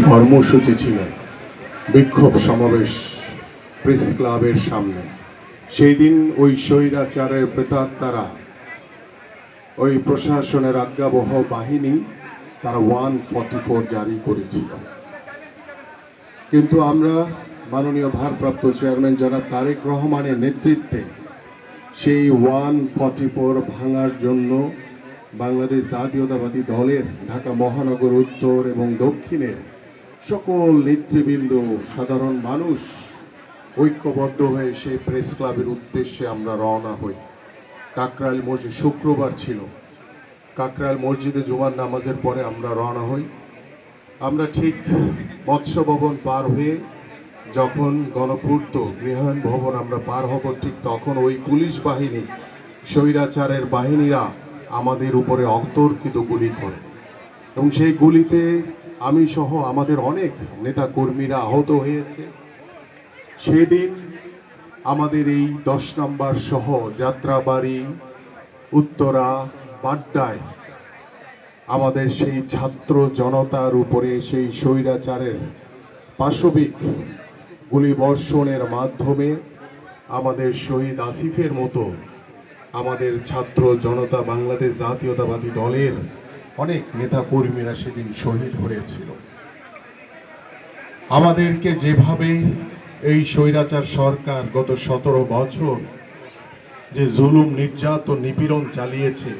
কর্মসূচি ছিল, বিক্ষোভ সমাবেশ প্রেস ক্লাবের সামনে। সেই দিন ওই স্বৈরাচারের প্রেতাত্মারা, ওই প্রশাসনের আজ্ঞাবহ বাহিনী তারা ওয়ান ফর্টি ফোর জারি করেছিল। কিন্তু আমরা মাননীয় ভারপ্রাপ্ত চেয়ারম্যান জনাব তারেক রহমানের নেতৃত্বে সেই ওয়ান ফর্টি ফোর ভাঙার জন্য বাংলাদেশ জাতীয়তাবাদী দলের ঢাকা মহানগর উত্তর এবং দক্ষিণের সকল নেতৃবৃন্দ, সাধারণ মানুষ ঐক্যবদ্ধ হয়ে সেই প্রেস ক্লাবের উদ্দেশ্যে আমরা রওনা হই। কাকরাইল মসজিদ শুক্রবার ছিল। কাকরাইল মসজিদে জুমার নামাজের পরে আমরা রওনা হই। আমরা ঠিক মৎস্য ভবন পার হয়ে যখন গণপূর্ত গৃহায়ণ ভবন আমরা পার হব, ঠিক তখন ওই পুলিশ বাহিনী, স্বৈরাচারের বাহিনীরা আমাদের উপরে অতর্কিত গুলি করে। এবং সেই গুলিতে আমি সহ আমাদের অনেক নেতা কর্মীরা আহত হয়েছে। সেদিন আমাদের এই দশ নম্বর সহ যাত্রাবাড়ি উত্তরা বাড্ডায় আমাদের সেই ছাত্র জনতার উপরে সেই স্বৈরাচারের পাশবিক গুলিবর্ষণের মাধ্যমে আমাদের শহীদ আসিফের মতো আমাদের ছাত্র জনতা বাংলাদেশ জাতীয়তাবাদী দলের অনেক নেতা কর্মীরা সেদিন শহীদ হয়েছিল। আমাদেরকে যেভাবে এই স্বৈরাচার সরকার গত সতেরো বছর যে জুলুম, নির্যাতন, নিপীড়ন চালিয়েছে